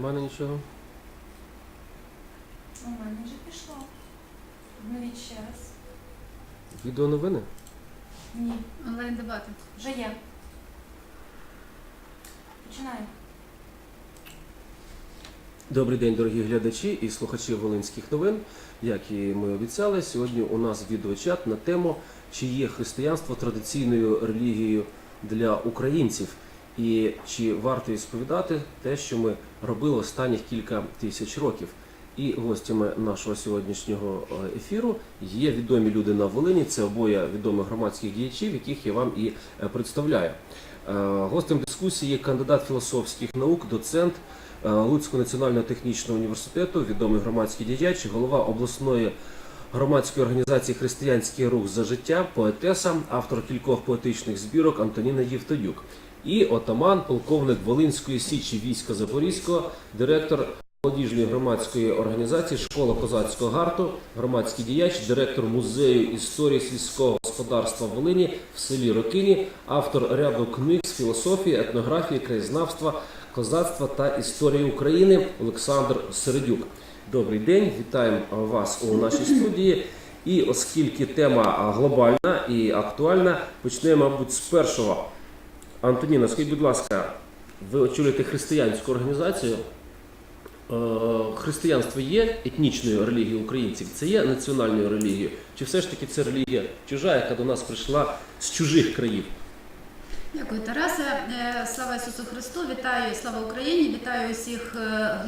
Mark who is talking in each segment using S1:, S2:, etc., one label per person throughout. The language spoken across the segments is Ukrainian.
S1: мене нічого.
S2: У мене вже пішло. Обновіть ще раз.
S1: Відеоновини?
S2: Ні,
S3: Онлайн дебати.
S2: вже є. Починаємо.
S1: Добрий день, дорогі глядачі і слухачі Волинських новин. Як і ми обіцяли, сьогодні у нас відеочат на тему, чи є християнство традиційною релігією для українців, і чи варто сповідати те, що ми робили останніх кілька тисяч років. І гостями нашого сьогоднішнього е, ефіру є відомі люди на Волині. Це обоє відомих громадських діячів, яких я вам і е, представляю. Е, Гостем дискусії є кандидат філософських наук, доцент Луцького національного технічного університету, відомий громадський діяч, голова обласної громадської організації Християнський рух за життя, поетеса, автор кількох поетичних збірок Антоніна Євтодюк. І отаман, полковник Волинської січі війська Запорізького, директор молодіжної громадської організації Школа козацького гарту, громадський діяч, директор музею історії сільського господарства Волині в селі Рокині, автор ряду книг з філософії, етнографії, краєзнавства, козацтва та історії України Олександр Середюк. Добрий день, вітаємо вас у нашій студії. І оскільки тема глобальна і актуальна, почнемо, мабуть, з першого. Антоніна, скажіть, будь ласка, ви очолюєте християнську організацію. Е, Християнство є етнічною релігією українців, це є національною релігією, чи все ж таки це релігія чужа, яка до нас прийшла з чужих країв?
S3: Дякую, Тарасе. Е, Слава Ісусу Христу! Вітаю, слава Україні! Вітаю усіх е,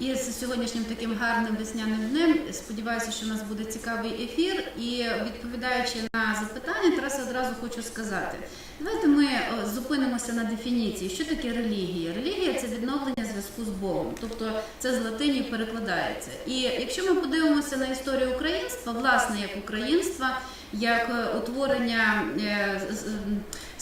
S3: глядачів із сьогоднішнім таким гарним весняним днем. Сподіваюся, що у нас буде цікавий ефір. І відповідаючи на запитання, Тарасе одразу хочу сказати. Давайте ми е, зупинимося на дефініції, що таке релігія. Релігія це відновлення зв'язку з Богом, тобто це з латині перекладається. І якщо ми подивимося на історію українства, власне, як українства, як е, утворення е, з- з-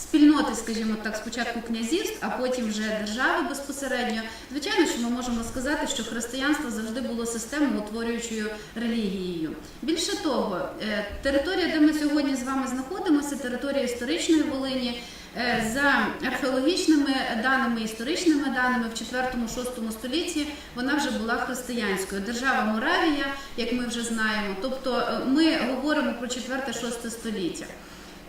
S3: спільноти, скажімо так, спочатку князівств, а потім вже держави безпосередньо. Звичайно, що ми можемо сказати, що християнство завжди було системоутворюючою релігією. Більше того, е, територія, де ми сьогодні з вами знаходимося, територія історичної Волині. е, За археологічними даними, історичними даними, в 4-6 столітті вона вже була християнською. Держава Моравія, як ми вже знаємо. Тобто е, ми говоримо про 4-6 століття.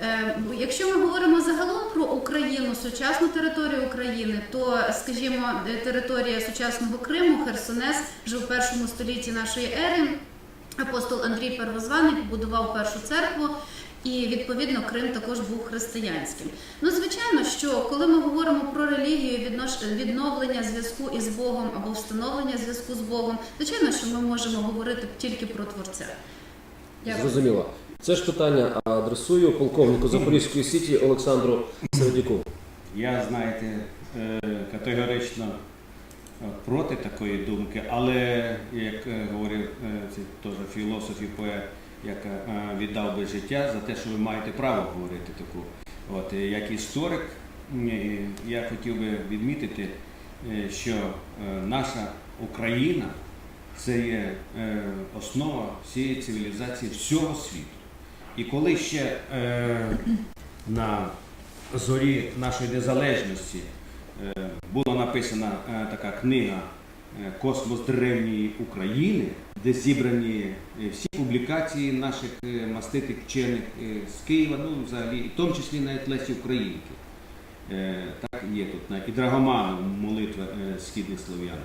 S3: Е, Якщо ми говоримо загалом про Україну, сучасну територію України, то, скажімо, е, територія сучасного Криму, Херсонес, вже в першому столітті нашої ери. Апостол Андрій Первозваний побудував першу церкву, і відповідно Крим також був християнським. Ну, звичайно, що коли ми говоримо про релігію, відновлення зв'язку із Богом або встановлення зв'язку з Богом, звичайно, що ми можемо говорити тільки про творця.
S1: Зрозуміло. Це ж питання адресую полковнику Запорізької сіті Олександру Середюку.
S4: Я, знаєте, е, категорично е, проти такої думки, але як е, говорив цей теж філософ і поет, як віддав би життя за те, що ви маєте право говорити таку. От як історик, я хотів би відмітити, що наша Україна це є основа всієї цивілізації всього світу. І коли ще е, на зорі нашої незалежності е, була написана е, така книга е, Космос древньої України, де зібрані е, всі публікації наших е, маститих вчених з Києва, ну взагалі, в тому числі навіть Лесі Українки. Е, Так є тут і Драгоманов, молитва е, східних слов'ян,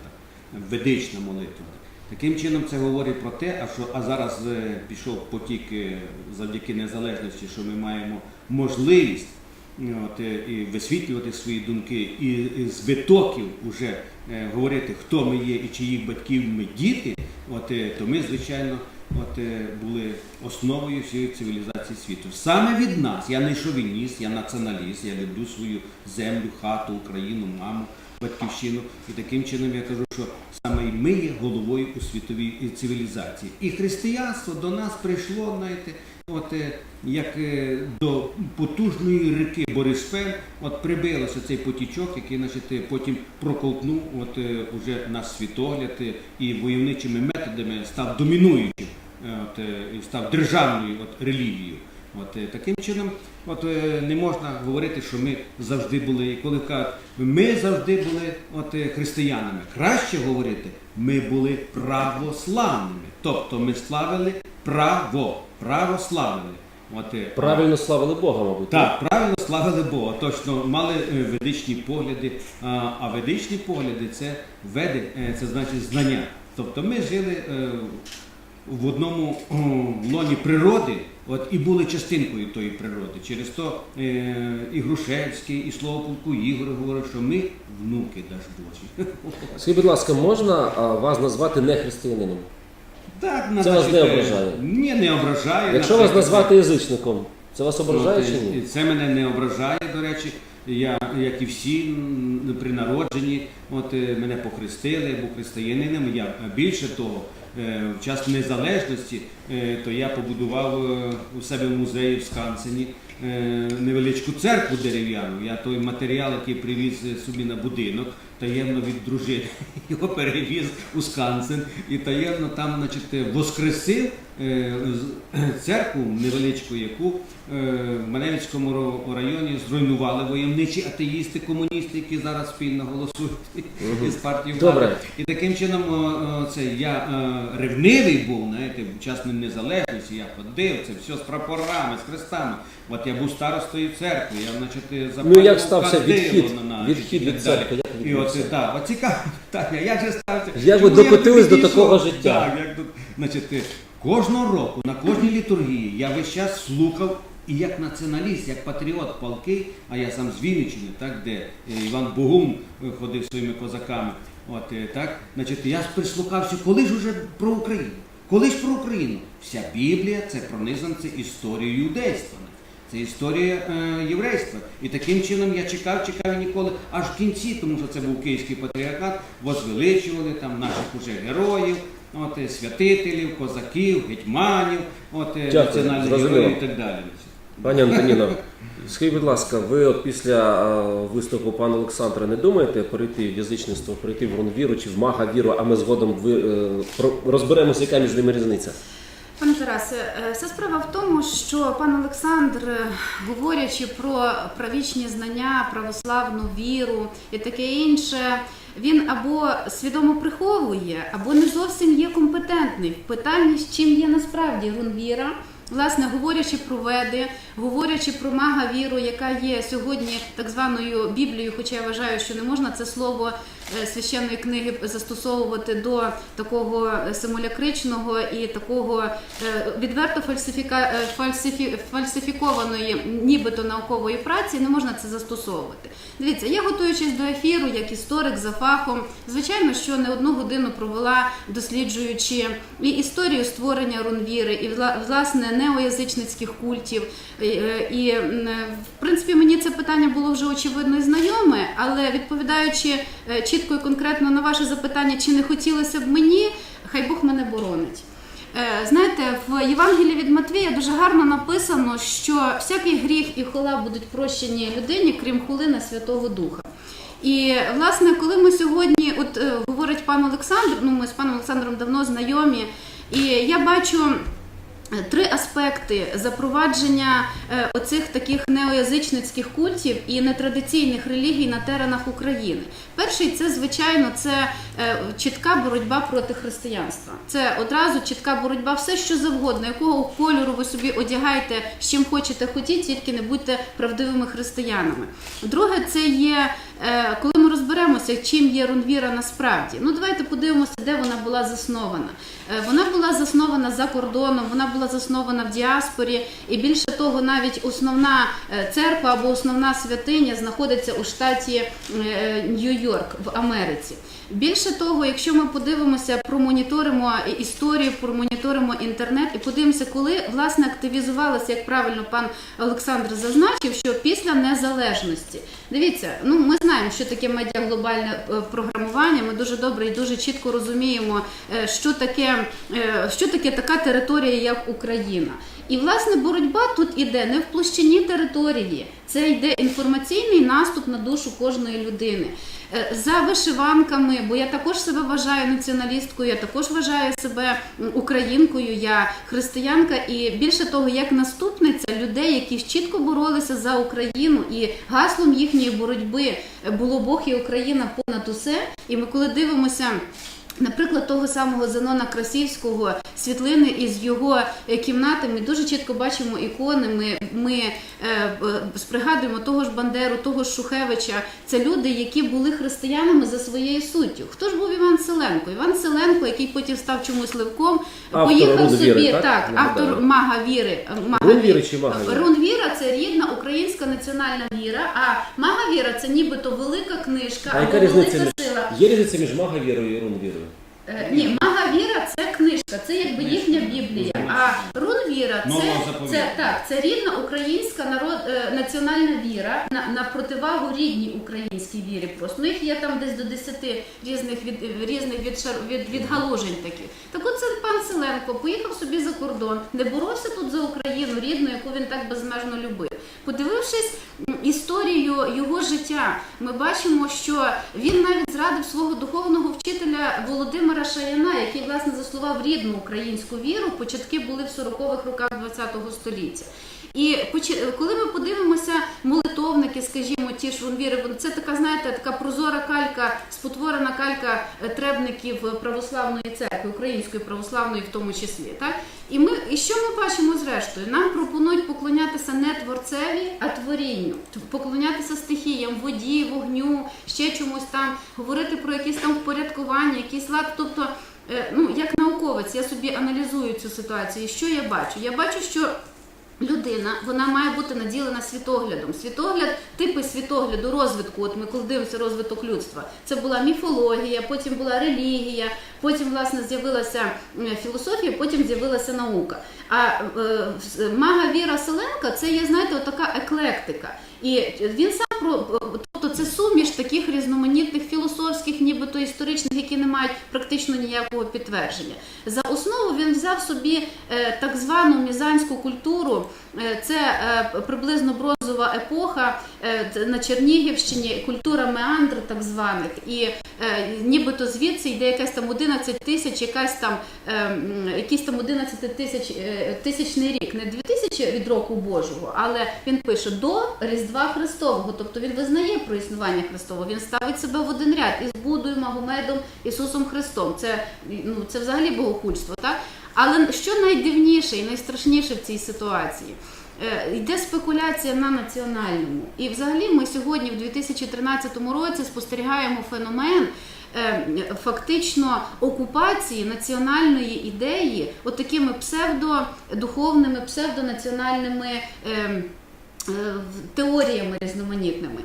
S4: ведична молитва. Таким чином це говорить про те, а що а зараз е, пішов потік е, завдяки незалежності, що ми маємо можливість от, е, і висвітлювати свої думки, і, з витоків уже е, говорити, хто ми є і чиїх батьків ми діти, от, то ми, звичайно, от, були основою всієї цивілізації світу. Саме від нас, я не шовініст, я націоналіст, я люблю свою землю, хату, Україну, маму, батьківщину. І таким чином я кажу, що саме ми є головою у світовій цивілізації. І християнство до нас прийшло, знаєте, от е, як е, до потужної ріки Бориспель, от прибилося цей потічок, який значить, е, потім проковтнув от, е, уже наш світогляд е, і войовничими методами став домінуючим, е, от, е, став державною от, релігією. От е, таким чином, от е, не можна говорити, що ми завжди були. І коли кажуть, ми завжди були от е, християнами. Краще говорити, ми були православними. Тобто ми славили право, православили. От, е,
S1: Правильно славили Бога, мабуть.
S4: так, правильно славили Бога. Точно мали ведичні погляди. А, ведичні погляди це веди, це значить знання. Тобто ми жили в одному лоні природи, от і були частинкою тої природи. Через то е, і Грушевський, і слово полку Ігор говорить, що ми внуки Даж Божі.
S1: Скажіть, будь ласка, можна а, вас назвати не християнином?
S4: Так,
S1: Це вас не ображає?
S4: Ні, не ображає.
S1: Якщо вас назвати язичником, це вас ображає
S4: От,
S1: чи ні?
S4: Це мене не ображає, до речі. Я, як і всі при народженні, от е, мене похрестили, я був християнином. Я більше того, в час незалежності, е, то я побудував е, у себе в музеї в Скансені е, невеличку церкву дерев'яну. Я той матеріал, який привіз е, собі на будинок, таємно від дружини його перевіз у Скансен і таємно там, значить, воскресив е, церкву невеличку, яку е, в Маневицькому районі зруйнували воєнничі атеїсти, комуністи, які зараз спільно голосують із партією
S1: Добре.
S4: І таким чином це я е, ревнивий був, знаєте, в час незалежності, я ходив, це все з прапорами, з хрестами. От я був старостою церкви, я, значить, запалював
S1: Ну як стався відхід,
S4: на
S1: відхід від церкви?
S4: І
S1: відбувся?
S4: так, от цікаве питання, як же стався?
S1: Як ви
S4: Чому я
S1: докотились до
S4: підійшов?
S1: такого життя?
S4: Так, як тут, значить, е, кожного року на кожній літургії я весь час слухав і як націоналіст, як патріот палки, а я сам з Вінниччини, так, де е, Іван Богум е, ходив своїми козаками. От, е, так, значить, я прислухався, коли ж уже про Україну? Коли ж про Україну? Вся Біблія це пронизанце історією юдейства. Це історія е, єврейства. І таким чином я чекав, чекав і ніколи, аж в кінці, тому що це був київський патріархат, возвеличували там наших уже героїв, от, е, святителів, козаків, гетьманів, от, е,
S1: Дякую,
S4: національних
S1: зрозуміло.
S4: героїв і так далі.
S1: Пані Антоніно, скажіть, будь ласка, ви от після е, виступу пана Олександра не думаєте перейти в язичництво, перейти в рунвіру чи в мага віру, а ми згодом ви, е, про- розберемося, яка між ними різниця?
S3: Пане Тарасе, е, вся справа в тому, що пан Олександр, е, говорячи про правічні знання, православну віру і таке інше, він або свідомо приховує, або не зовсім є компетентний в питанні, з чим є насправді рунвіра. Власне, говорячи про веди, говорячи про мага віру, яка є сьогодні так званою Біблією, хоча я вважаю, що не можна це слово священної книги застосовувати до такого е, симулякричного і такого е, відверто фальсифіка... е, фальсифі... фальсифікованої, нібито наукової праці, не можна це застосовувати. Дивіться, я готуючись до ефіру, як історик за фахом, звичайно, що не одну годину провела досліджуючи і історію створення рунвіри, і вла- власне неоязичницьких культів. Е, е, І в принципі мені це питання було вже очевидно і знайоме, але відповідаючи е, чітко і конкретно на ваше запитання, чи не хотілося б мені, хай Бог мене боронить. Е, Знаєте, в Євангелії від Матвія дуже гарно написано, що всякий гріх і хола будуть прощені людині, крім хули на Святого Духа. І власне, коли ми сьогодні, от е, говорить пан Олександр, ну ми з паном Олександром давно знайомі, і я бачу. Три аспекти запровадження е, оцих таких неоязичницьких культів і нетрадиційних релігій на теренах України. Перший це звичайно це е, чітка боротьба проти християнства. Це одразу чітка боротьба, все що завгодно, якого кольору ви собі одягаєте, з чим хочете хотіть, тільки не будьте правдивими християнами. Друге, це є коли ми розберемося, чим є рунвіра насправді. Ну давайте подивимося, де вона була заснована. Е, Вона була заснована за кордоном, вона була заснована в діаспорі, і більше того, навіть основна е, церква або основна святиня знаходиться у штаті е, Нью-Йорк в Америці. Більше того, якщо ми подивимося, промоніторимо історію, промоніторимо інтернет і подивимося, коли власне активізувалося, як правильно пан Олександр зазначив, що після незалежності. Дивіться, ну ми знаємо, що таке медіа глобальне програмування. Ми дуже добре і дуже чітко розуміємо, е, що таке, е, що таке така територія, як Україна. І власне боротьба тут іде не в площині території, це йде інформаційний наступ на душу кожної людини. е, за вишиванками, бо я також себе вважаю націоналісткою, я також вважаю себе українкою, я християнка, і більше того, як наступниця людей, які чітко боролися за Україну, і гаслом їхньої боротьби було Бог і Україна понад усе. І ми коли дивимося. Наприклад, того самого Зенона Красівського світлини із його е, кімнати. Ми дуже чітко бачимо ікони. Ми, ми е, спригадуємо того ж Бандеру, того ж Шухевича. Це люди, які були християнами за своєю суттю. Хто ж був Іван Селенко? Іван Селенко, який потім став чомусь ливком,
S1: Автор
S3: поїхав
S1: «Рун
S3: собі
S1: віри», так?
S3: так, автор мага віри. е, Мага
S1: Рун
S3: віри.
S1: чи мага віри?
S3: Рун віра це рідна українська національна віра, а мага віра це нібито велика книжка
S1: А
S3: або
S1: яка різниця
S3: велика
S1: між
S3: сила.
S1: є різниця між магавірою і рунвірою?
S3: Е, Ні, мага віра це книжка, це якби їхня Біблія. А рун віра це, це так, це рідна українська народ е, національна віра на, на противагу рідній українській вірі. Просто ну їх є там десь до 10 різних від різних від, від, відгалужень таких. Так от це пан Селенко поїхав собі за кордон, не боровся тут за Україну рідну, яку він так безмежно любив. Подивившись історію його життя, ми бачимо, що він навіть зрадив свого духовного вчителя Володимира Шаяна, який власне заснував рідну українську віру. Початки були в 40-х роках ХХ століття. І коли ми подивимося молитовники, скажімо, ті ж віри, це така, знаєте, така прозора калька, спотворена калька е, требників православної церкви, української православної в тому числі. Так? І ми і що ми бачимо зрештою? Нам пропонують поклонятися не творцеві, а творінню, поклонятися стихіям, воді, вогню, ще чомусь там, говорити про якісь там впорядкування, якийсь лад. Тобто, ну як науковець, я собі аналізую цю ситуацію. І що я бачу? Я бачу, що Людина вона має бути наділена світоглядом. Світогляд, типи світогляду, розвитку. От ми коли дивимося розвиток людства. Це була міфологія, потім була релігія, потім власне з'явилася е, філософія, потім з'явилася наука. А е, мага Віра Селенка це є, знаєте, така еклектика. І він сам про тобто це суміш таких різноманітних філософських, нібито історичних, які не мають практично ніякого підтвердження. За основу він взяв собі е, так звану мізанську культуру. Е, Це е, приблизно бронзова епоха на Чернігівщині, культура меандр, так званих, і нібито звідси йде якась там 11 тисяч, якась там якийсь там 11 тисяч тисячний рік, не 2000 від року Божого, але він пише до Різдва Христового, тобто він визнає про існування Христового. Він ставить себе в один ряд із Будою, Магомедом, Ісусом Христом. Це ну це взагалі богохульство, так? Але що найдивніше і найстрашніше в цій ситуації? Е, Йде спекуляція на національному. І взагалі ми сьогодні, в 2013 році, спостерігаємо феномен е, фактично окупації національної ідеї отакими псевдодуховними, псевдонаціональними. Е, теоріями різноманітними.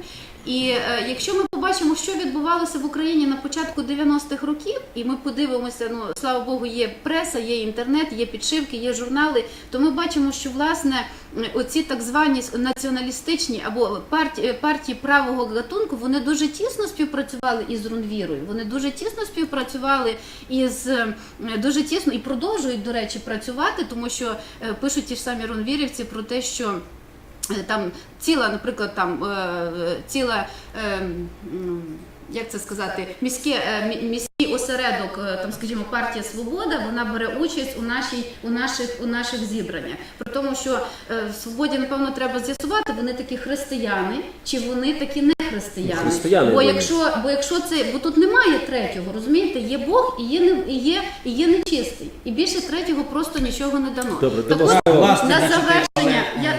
S3: І е, якщо ми побачимо, що відбувалося в Україні на початку 90-х років, і ми подивимося, ну слава Богу, є преса, є інтернет, є підшивки, є журнали, то ми бачимо, що власне оці так звані націоналістичні або партії, партії правого гатунку вони дуже тісно співпрацювали із Рунвірою. Вони дуже тісно співпрацювали із е, дуже тісно і продовжують, до речі, працювати, тому що пишуть ті ж самі рунвірівці про те, що. Е, Там ціла, наприклад, там е, е, ціла, е, як це сказати, міське, міський осередок, там, скажімо, партія Свобода, вона бере участь у нашій, у наших, у наших зібраннях. При тому, що в свободі, напевно, треба з'ясувати, вони такі християни, чи вони такі не християни.
S1: Християни,
S3: бо якщо, бо якщо це, бо тут немає третього, розумієте, є Бог і є не і є, і є нечистий, і більше третього просто нічого не дано.
S1: Добре,
S3: Так
S4: Власне,
S3: на завершення,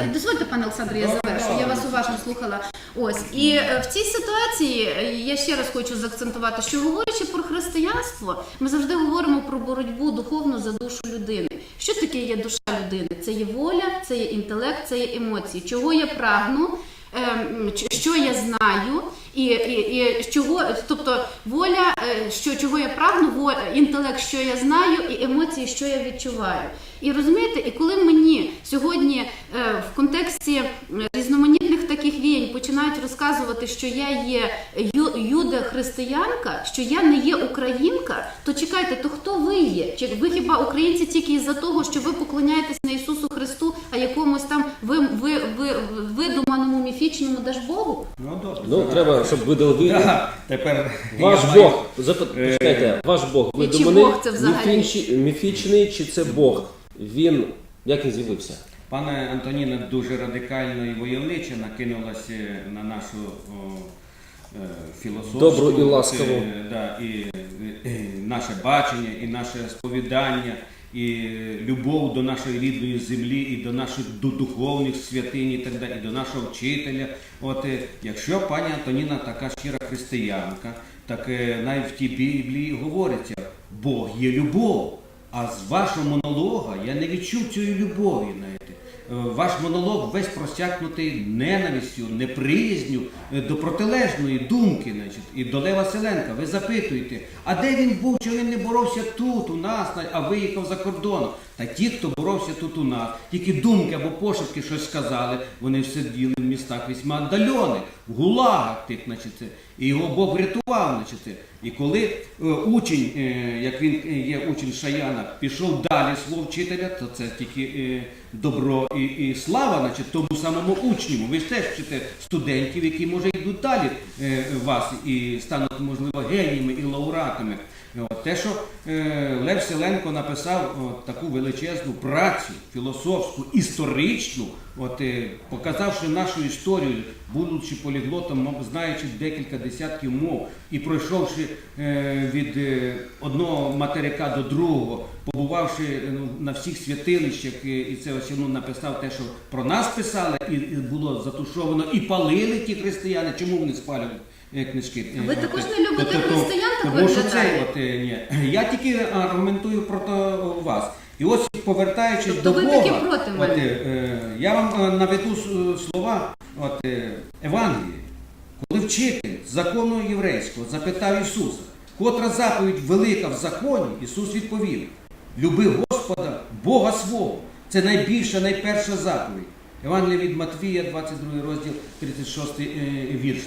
S3: дозвольте, пане Олександре, я завершу. Я вас уважно слухала. Ось і е, в цій ситуації е, я ще раз хочу заакцентувати, що говорячи про християнство, ми завжди говоримо про боротьбу духовну за душу людини. Що таке є душа людини? Це є воля, це є інтелект, це є емоції. Чого я прагну? ем, Що я знаю, і, і, і чого, тобто воля, е, що чого я прагну, во- інтелект, що я знаю, і емоції, що я відчуваю. І розумієте, і коли мені сьогодні е, в контексті е, різноманітних починають розказувати, що я є юда-християнка, що я не є українка, то чекайте, то хто ви є? Чи ви хіба українці тільки із-за того, що ви поклоняєтесь не Ісусу Христу, а якомусь там ви, ви, ви, видуманому міфічному Дажбогу?
S4: Ну, добре.
S1: Ну, треба, щоб видали ви.
S4: Да, тепер
S1: Ваш
S4: я
S1: Бог,
S4: Е,
S1: ваш Бог
S3: І чи
S1: видуманий,
S3: Бог це взагалі?
S1: міфічний, міфічний чи це Бог? Він, як він з'явився?
S4: Пане Антоніна дуже радикально і войовниче накинулася на нашу е, філософську
S1: Добру і ласкаву.
S4: е, да, і, е, і наше бачення, і наше сповідання, і любов до нашої рідної землі, і до наших ду- духовних святинь, і так далі, і до нашого вчителя. От е, якщо пані Антоніна така щира християнка, так е, навіть в тій Біблії говориться, Бог є любов. А з вашого монолога я не відчув цієї любові. Е, Ваш монолог весь просякнутий ненавистю, неприязню е, до протилежної думки, значить, і до Лева Селенка. Ви запитуєте, а де він був, чи він не боровся тут, у нас, на- а виїхав за кордон? Та ті, хто боровся тут у нас, тільки думки або пошепки щось сказали, вони все діли в містах весьма віддалених, в гулагах тих, значить, це. і його Бог врятував. Значить, це. І коли е, учень, е, як він е, є учень Шаяна, пішов далі свого вчителя, то це тільки е, добро і, і слава, значить, тому самому учню. Ви ж теж вчите студентів, які може йдуть далі е, вас і стануть, можливо, геніями і лауреатами. Те, що е, Лев Селенко написав таку величезну працю філософську, історичну, от, е, показавши нашу історію, будучи поліглотом, знаючи декілька десятків мов і пройшовши е, від одного материка до другого, побувавши ну, на всіх святилищах, і це ось ну, написав те, що про нас писали, і, і було затушовано, і палили ті християни. Чому вони спалювали? Е, Книжки. Е,
S3: Ви
S4: от,
S3: також
S4: е,
S3: не любите християн, так
S4: Тому що це, от, е, ні. Я тільки аргументую проти вас. І ось повертаючись
S3: Тобто
S4: до
S3: ви
S4: Бога,
S3: таки проти
S4: от,
S3: мене?
S4: е, е, я вам е, наведу слова от, е, Евангелії. Коли вчитель закону єврейського запитав Ісуса, котра заповідь велика в законі, Ісус відповів: Люби Господа, Бога свого. Це найбільша, найперша заповідь. Евангелія від Матвія, 22 розділ, 36 е, вірш.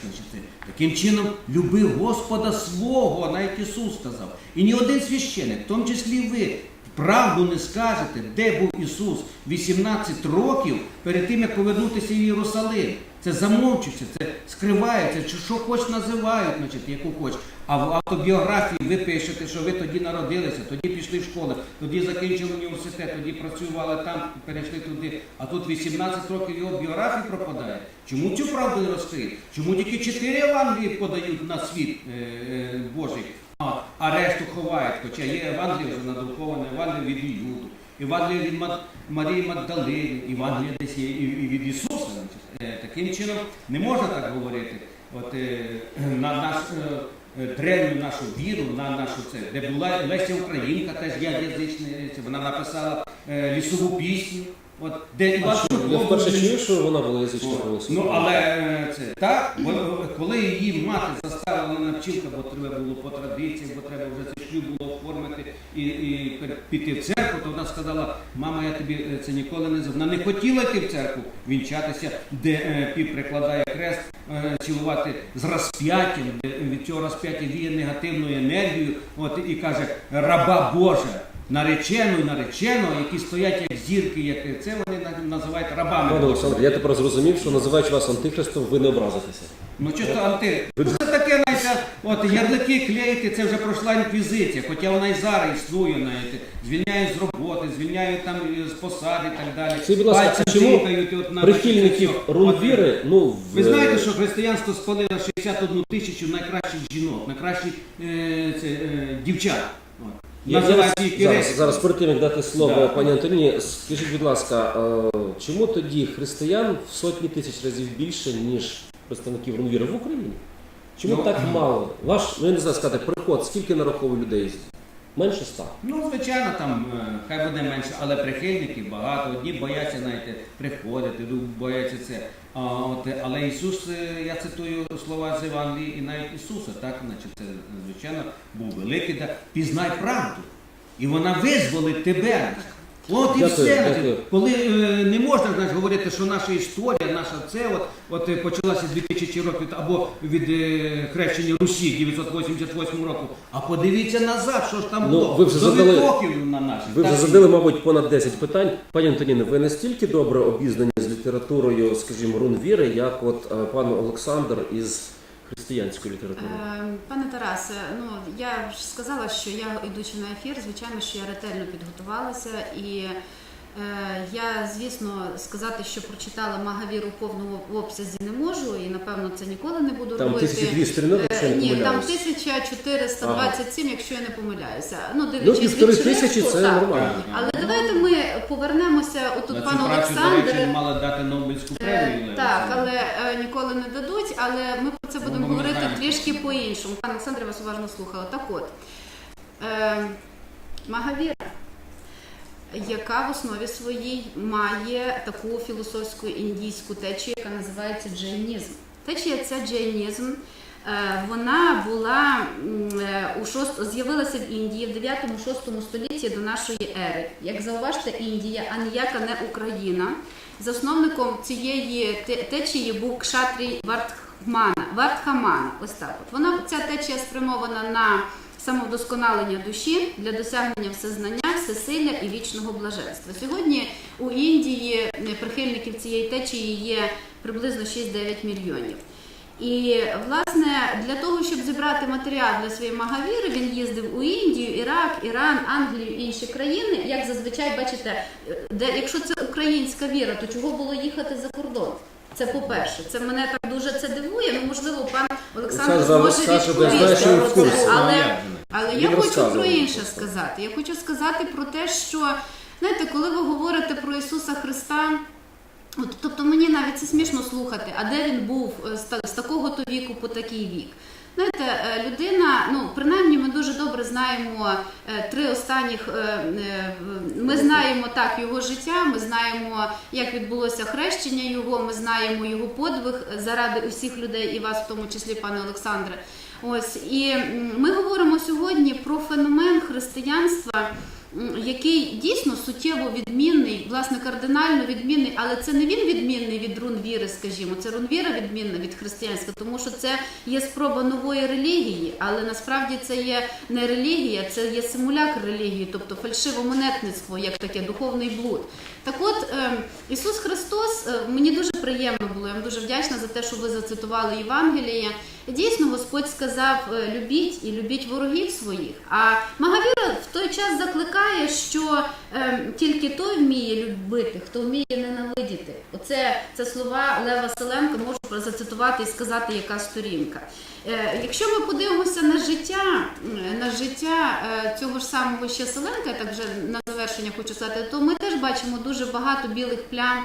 S4: Таким чином, люби Господа свого, навіть Ісус сказав. І ні один священик, в тому числі ви, правду не скажете, де був Ісус 18 років перед тим, як повернутися в Єрусалим. Це замовчується, це скривається, чи що хоч називають, значить, яку хоч. А в автобіографії ви пишете, що ви тоді народилися, тоді пішли в школу, тоді закінчили університет, тоді працювали там, перейшли туди. А тут 18 років його біографії пропадає. Чому цю правду не розкриють? Чому тільки 4 Евангелії подають на світ е, е, Божий, а, а решту ховають? Хоча є Евангелія вже надруковане, Евангелія від Іуду, Евангелія від Марії Магдалини, Евангелія десь є і від Ісуса. Е, Таким чином не можна так говорити. От е, на наш е, древню нашу віру, на нашу це, де була Леся Українка, теж я язичниця, вона написала лісову пісню. От, де
S1: я вперше чую, що вона була язична.
S4: Ну, але е, це так, бо- коли її мати заставила на вчинка, бо треба було по традиції, бо треба вже цей шлюб було оформити і, і пер- піти в церкву, то вона сказала, мама, я тобі е, це ніколи не зав. Вона не хотіла йти в церкву, вінчатися, де е, піп прикладає хрест, е, цілувати з розп'яттям, де від цього розп'яття віє негативною енергією, от і каже, раба Божа. Наречену і нареченого, які стоять як зірки, як це вони називають рабами.
S1: Пане. Олександр, я тепер зрозумів, що називаючи вас антихристом, ви не образитеся.
S4: Ну чисто анти. Це таке, знаєте, от ярлики клеїти, це вже пройшла інквізиція, хоча вона і зараз існує, знаєте, звільняють з роботи, звільняють там е, з посади і так далі.
S1: Скажіть, будь ласка,
S4: Пальцем
S1: чому
S4: тикають, от на-
S1: Прихильників
S4: От, от,
S1: віри, ну, в-
S4: Ви знаєте, що християнство спалило 61 тисячу найкращих жінок, найкращих е, це, е, дівчат. От.
S1: Я зараз, зараз, зараз перед тим, як дати слово
S4: Да.
S1: пані Антоніні, скажіть, будь ласка, е, чому тоді християн в сотні тисяч разів більше, ніж представників рунвіри в Україні? Чому
S4: Ну,
S1: так мало? Ваш, ну я не знаю сказати, приход, скільки нараховує людей? Менше ста.
S4: Ну, звичайно, там е, хай буде менше, але прихильників багато. Одні бояться, знаєте, приходити, бояться це. А, от, але Ісус, е, я цитую слова з Євангелії, і навіть Ісуса, так, значить, це, звичайно, був великий, так, пізнай правду. І вона визволить тебе. От і
S1: Дякую,
S4: все.
S1: дякую.
S4: Коли е, не можна знаєш, говорити, що наша історія, наша це от, от е, почалася 2000 років або від е, хрещення Русі 988 року. А подивіться назад, що ж там
S1: Ну,
S4: було.
S1: ви вже
S4: До
S1: задали-
S4: відтоків на наших.
S1: Ви вже задали, мабуть, понад 10 питань. Пані Антоніно, ви настільки добре обізнані з літературою, скажімо, рун віри, як от е, пан Олександр із християнської літератури?
S3: Е, Пане Тарасе, ну я ж сказала, що я йдучи на ефір, звичайно, що я ретельно підготувалася і. Е, Я, звісно, сказати, що прочитала Магавіру в повному обсязі не можу, і напевно це ніколи не буду
S1: Там
S3: робити.
S1: 1200 сторінок, якщо я
S3: Е,
S1: не
S3: Ні, там
S1: помиляюсь.
S3: 1427, якщо я не помиляюся. Ну,
S1: Ну,
S3: дивлячись
S1: півтори
S3: від
S1: тисячі це
S3: так.
S1: нормально.
S3: Але
S4: так.
S3: давайте ми повернемося отут, пан
S4: до
S3: Олександр.
S4: речі, мали дати Нобелівську
S3: Е,
S4: премію.
S3: Так, але е, ніколи не дадуть. Але ми про це
S4: Ну,
S3: будемо говорити
S4: знаємо.
S3: трішки по-іншому. Пан Олександр, вас уважно слухала. Так от, е, Магавіра, яка в основі своїй має таку філософську індійську течію, яка називається джайнізм. Течія ця джайнізм. е, Вона була е, у шост... з'явилася в Індії в 9-6 столітті до нашої ери. Як зауважте, Індія, а ніяка не Україна. Засновником цієї течії був Кшатрій Вартхмана. Вартхамана. Ось так. От. Вона ця течія спрямована на самовдосконалення душі для досягнення всезнання, всесилля і вічного блаженства. Сьогодні у Індії е, прихильників цієї течії є приблизно 6-9 мільйонів. І власне для того, щоб зібрати матеріал для своєї магавіри, він їздив у Індію, Ірак, Іран, Англію і інші країни. Як зазвичай бачите, е, де якщо це українська віра, то чого було їхати за кордон? Це по-перше, це мене так дуже це дивує. Ну можливо, пан Олександр зможе відповісти.
S4: Ну, а
S3: Але? Але
S1: Він
S3: я хочу про інше сказати. Я хочу сказати про те, що знаєте, коли ви говорите про Ісуса Христа. От, тобто мені навіть це смішно слухати, а де він був е, з, з такого то віку по такий вік. Знаєте, е, людина, ну принаймні ми дуже добре знаємо е, три останніх. Ми знаємо так його життя, ми знаємо, як відбулося хрещення його, ми знаємо його подвиг заради усіх людей, і вас, в тому числі, пане Олександре. Ось і ми говоримо сьогодні про феномен християнства, який дійсно суттєво відмінний, власне, кардинально відмінний, але це не він відмінний від рун віри, скажімо, це рун віра відмінна від християнська, тому що це є спроба нової релігії, але насправді це є не релігія, це є симуляк релігії, тобто фальшивомонетництво, як таке духовний блуд. Так от е, Ісус Христос, е, мені дуже приємно було, я вам дуже вдячна за те, що ви зацитували Євангеліє. Дійсно, Господь сказав: е, любіть і любіть ворогів своїх. А Магавіра в той час закликає, що е, тільки той вміє любити, хто вміє ненавидіти. Оце це слова Лева Селенка, можу зацитувати і сказати, яка сторінка. Е, Якщо ми подивимося на життя, на життя е, цього ж самого ще Селенка, я так вже на завершення хочу сказати, то ми теж бачимо дуже багато білих плям.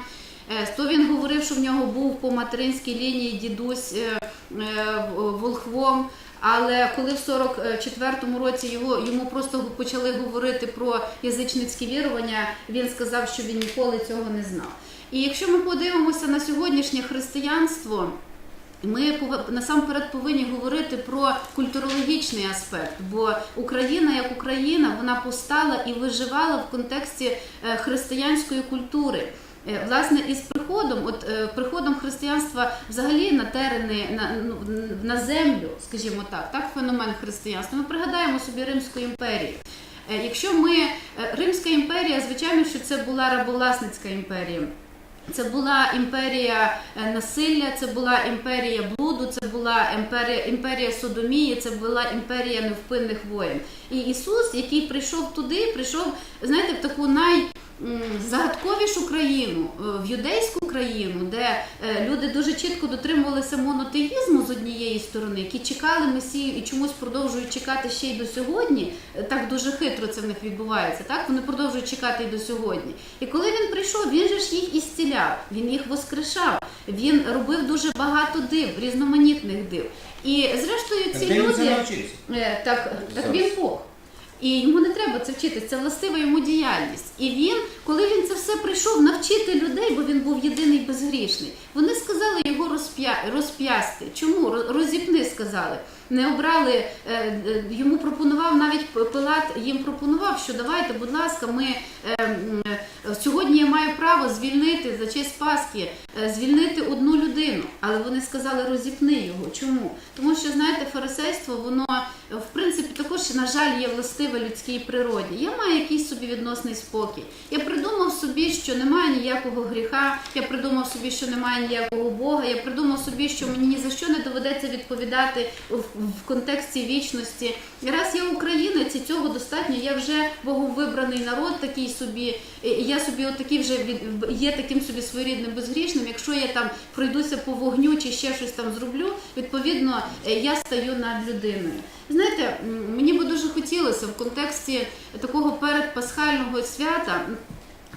S3: Е, То він говорив, що в нього був по материнській лінії дідусь е, е, волхвом. Але коли в 44-му році його йому просто почали говорити про язичницькі вірування, він сказав, що він ніколи цього не знав. І якщо ми подивимося на сьогоднішнє християнство, ми насамперед повинні говорити про культурологічний аспект, бо Україна як Україна вона постала і виживала в контексті християнської культури. Е, Власне, із приходом, от е, приходом християнства взагалі на терени, на, ну, на землю, скажімо так, так, феномен християнства. Ми пригадаємо собі Римську імперію. Е, Якщо ми Римська імперія, звичайно, що це була рабовласницька імперія. Це була імперія е, насилля, це була імперія блуду, це була імперія, імперія содомії, це була імперія невпинних воєн. І Ісус, який прийшов туди, прийшов, знаєте, в таку найзагадковішу країну, е, в юдейську країну, де е, люди дуже чітко дотримувалися монотеїзму з однієї сторони, які чекали Месію і чомусь продовжують чекати ще й до сьогодні. Е, Так дуже хитро це в них відбувається. Так вони продовжують чекати і до сьогодні. І коли він прийшов, він же ж їх ісціляв, він їх воскрешав, він робив дуже багато див, різноманітних див. І зрештою ці люди? Е, так, так він Бог. І йому не треба це вчитися, це властива йому діяльність. І він, коли він це все прийшов навчити людей, бо він був єдиний безгрішний, вони сказали його розп'я... розп'ясти. Чому? Роз- Розіпни сказали. не обрали. е, е, Йому пропонував навіть Пилат їм пропонував, що давайте, будь ласка, ми е, сьогодні я маю право звільнити за честь Пасхи, е, звільнити одну людину. Але вони сказали, розіпни його. Чому? Тому що знаєте, фарисейство, воно е, в принципі також, на жаль, є властиве людській природі. Я маю якийсь собі відносний спокій. Я придумав собі, що немає ніякого гріха. Я придумав собі, що немає ніякого Бога. Я придумав собі, що мені ні за що не доведеться відповідати в, в контексті вічності. І раз я українець, і цього достатньо. Я вже Богом вибраний народ, такий собі. Я собі отакі вже від є таким собі своєрідним безгрішним. Якщо я там пройдуся по вогню чи ще щось там зроблю, відповідно е, я стаю над людиною. Знаєте, мені би дуже хотілося в контексті такого передпасхального свята.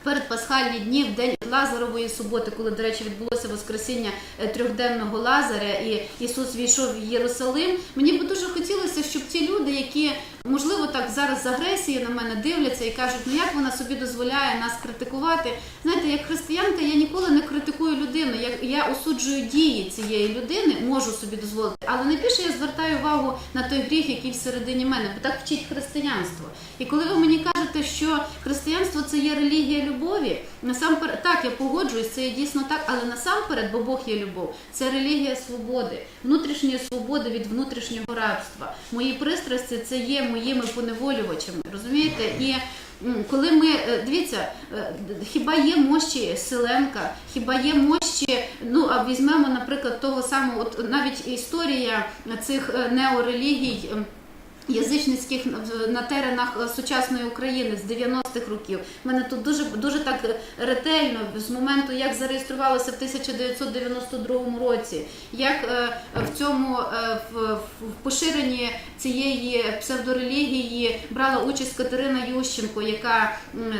S3: Передпасхальні дні, в день Лазарової суботи, коли, до речі, відбулося Воскресіння е, трьохденного Лазаря, і Ісус війшов в Єрусалим. Мені би дуже хотілося, щоб ті люди, які можливо так зараз з агресії на мене дивляться і кажуть, ну як вона собі дозволяє нас критикувати. Знаєте, як християнка, я ніколи не критикую людину. Я, я осуджую дії цієї людини, можу собі дозволити, але найбільше я звертаю увагу на той гріх, який всередині мене, бо так вчить християнство. І коли ви мені кажете, що християнство це є релігія любові, насамперед так я погоджуюсь, це є дійсно так, але насамперед, бо Бог є любов, це релігія свободи, внутрішньої свободи від внутрішнього рабства. Мої пристрасті це є моїми поневолювачами, розумієте? І коли ми е, дивіться, е, хіба є мощі Селенка, хіба є мощі, ну а візьмемо, наприклад, того самого, от навіть історія цих е, неорелігій. Язичницьких на теренах е, сучасної України з 90-х років. У мене тут дуже дуже так ретельно з моменту, як зареєструвалося в 1992 році, як е, в цьому е, в, поширенні цієї псевдорелігії брала участь Катерина Ющенко, яка,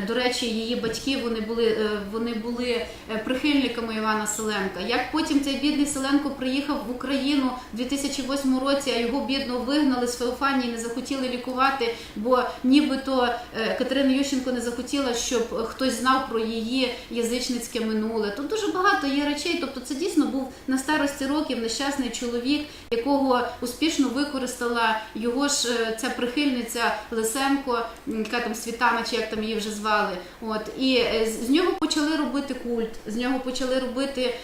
S3: до речі, її батьки вони були вони були прихильниками Івана Селенка. Як потім цей бідний Селенко приїхав в Україну в 2008 році, а його бідно вигнали з Феофанії, не захотіли лікувати, бо нібито е, Катерина Ющенко не захотіла, щоб хтось знав про її язичницьке минуле. Тут дуже багато є речей. Тобто, це дійсно був на старості років нещасний чоловік, якого успішно використала його ж е, ця прихильниця Лисенко, яка там Світана, чи як там її вже звали. От і е, з нього почали робити культ, з нього почали робити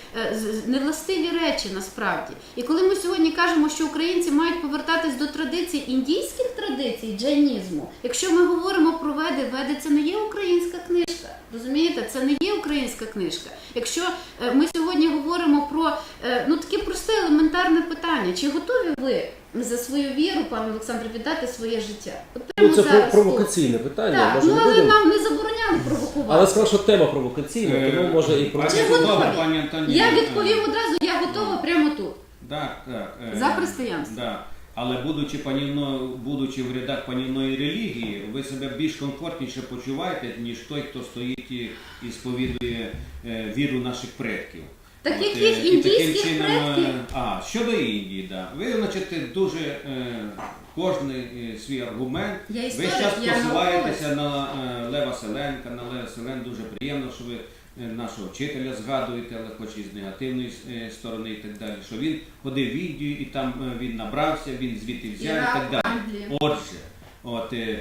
S3: невластиві речі насправді. І коли ми сьогодні кажемо, що українці мають повертатись до традицій індійських традицій, джайнізму, якщо ми говоримо про веди, веди це не є українська книжка. Розумієте, це не є українська книжка. Якщо е, ми сьогодні говоримо про е, ну таке просте елементарне питання, чи готові ви за свою віру, пане Олександр, віддати своє життя? От
S1: Ну, це
S3: зараз
S1: про- провокаційне питання.
S3: Так,
S1: може
S3: ну але
S1: будемо.
S3: нам не забороняли провокувати.
S1: Але сказав, що тема провокаційна, тому може і про
S4: Пані Антоніна,
S3: Я
S4: е,
S3: відповім одразу, я готова прямо тут.
S4: Так, так. е,
S3: За християнство.
S4: Да. Але будучи панівно, будучи в рядах панівної релігії, ви себе більш комфортніше почуваєте, ніж той, хто стоїть і, сповідує е, віру наших предків.
S3: Так
S4: От,
S3: яких
S4: е, і таким
S3: індійських
S4: чином, е,
S3: предків?
S4: А, щодо Індії, да. Ви, значить, дуже е, кожен е, свій аргумент.
S3: Я
S4: Ви зараз
S3: я
S4: посилаєтеся на е, Лева Селенка, на Лева Селен дуже приємно, що ви нашого вчителя згадуєте, але хоч і з негативної е, сторони і так далі. Що він ходив в Індію і там е, він набрався, він звідти взяв і так далі. Отже, от, е,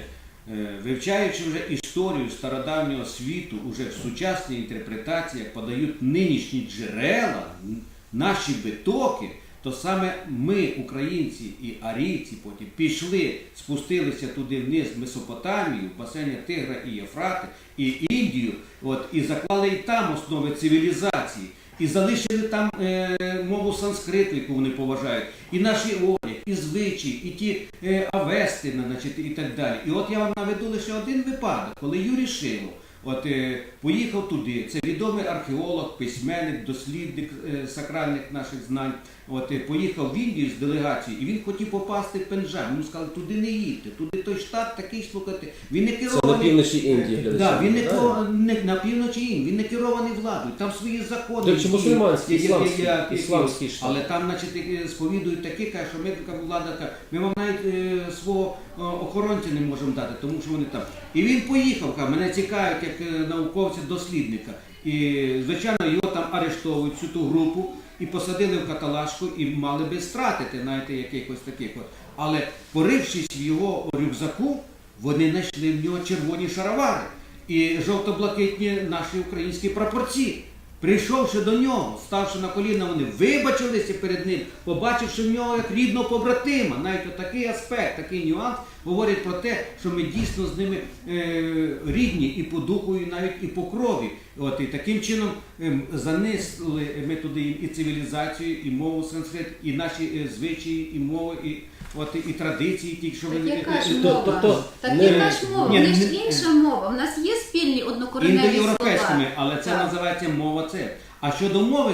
S4: е, вивчаючи вже історію стародавнього світу, уже в сучасній інтерпретації, як подають нинішні джерела, наші битоки, то саме ми, українці і арійці, потім пішли, спустилися туди вниз в Месопотамію, в басейні Тигра і Єфрати, і Індію, от, і заклали і там основи цивілізації. І залишили там е, мову санскриту, яку вони поважають, і наші одяг, і звичаї, і ті е, авести, значить, і так далі. І от я вам наведу лише один випадок, коли Юрій Шилов от, е, поїхав туди. Це відомий археолог, письменник, дослідник е, сакральних наших знань. От, е, поїхав в Індію з делегацією, і він хотів попасти в Пенджаб. Йому сказали, туди не їдьте, туди той штат такий слухайте. Він не
S1: це на півночі Індії глядачі.
S4: Да, він не, не на півночі Індії, він не керований владою, там свої закони. Діють,
S1: мусульманський, ісламський, ісламський штат.
S4: Але там, значить, е, сповідують такі, каже, що ми така влада, каже, ми вам навіть е, свого е, охоронця не можемо дати, тому що вони там. І він поїхав, каже, мене цікавить як е, науковця, дослідника. І, звичайно, його там арештовують, всю ту групу, і посадили в каталажку, і мали би стратити, знаєте, якихось таких от. Але порившись в його рюкзаку, вони знайшли в нього червоні шаровари і жовто-блакитні наші українські прапорці. Прийшовши до нього, ставши на коліна, вони вибачилися перед ним, побачивши в нього як рідного побратима. Навіть такий аспект, такий нюанс говорить про те, що ми дійсно з ними е, рідні і по духу, і навіть і по крові. От і таким чином ем, занесли ми туди і цивілізацію, і мову санскрит, і наші е, звичаї, і мови, і от і, традиції, ті, що
S3: Так
S4: вони
S3: яка ж
S4: е, е,
S3: мова?
S1: тобто,
S3: Так
S1: не-
S3: яка ж мова?
S4: ні,
S3: В них ж
S4: не-
S3: інша мова. У нас є спільні однокореневі слова.
S4: індоєвропейськими, але це
S3: Так.
S4: називається мова це. А щодо мови